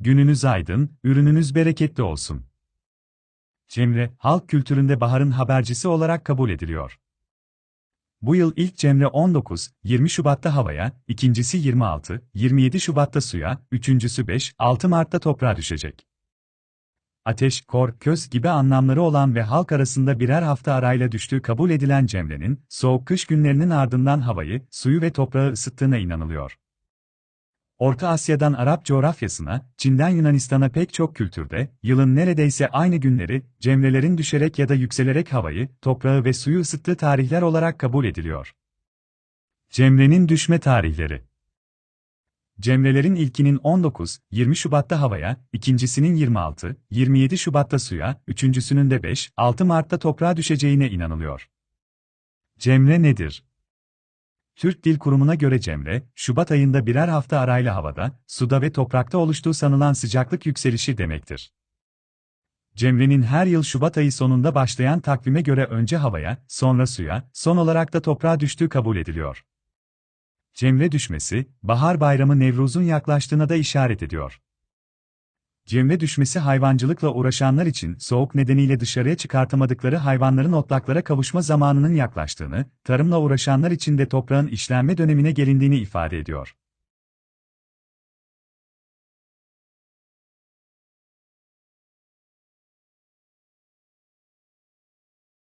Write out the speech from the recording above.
gününüz aydın, ürününüz bereketli olsun. Cemre, halk kültüründe baharın habercisi olarak kabul ediliyor. Bu yıl ilk Cemre 19, 20 Şubat'ta havaya, ikincisi 26, 27 Şubat'ta suya, üçüncüsü 5, 6 Mart'ta toprağa düşecek. Ateş, kor, köz gibi anlamları olan ve halk arasında birer hafta arayla düştüğü kabul edilen Cemre'nin, soğuk kış günlerinin ardından havayı, suyu ve toprağı ısıttığına inanılıyor. Orta Asya'dan Arap coğrafyasına, Çin'den Yunanistan'a pek çok kültürde, yılın neredeyse aynı günleri, cemrelerin düşerek ya da yükselerek havayı, toprağı ve suyu ısıttığı tarihler olarak kabul ediliyor. Cemre'nin düşme tarihleri Cemrelerin ilkinin 19, 20 Şubat'ta havaya, ikincisinin 26, 27 Şubat'ta suya, üçüncüsünün de 5, 6 Mart'ta toprağa düşeceğine inanılıyor. Cemre nedir? Türk Dil Kurumu'na göre Cemre, Şubat ayında birer hafta arayla havada, suda ve toprakta oluştuğu sanılan sıcaklık yükselişi demektir. Cemre'nin her yıl Şubat ayı sonunda başlayan takvime göre önce havaya, sonra suya, son olarak da toprağa düştüğü kabul ediliyor. Cemre düşmesi, bahar bayramı Nevruz'un yaklaştığına da işaret ediyor. Cemre düşmesi hayvancılıkla uğraşanlar için soğuk nedeniyle dışarıya çıkartamadıkları hayvanların otlaklara kavuşma zamanının yaklaştığını, tarımla uğraşanlar için de toprağın işlenme dönemine gelindiğini ifade ediyor.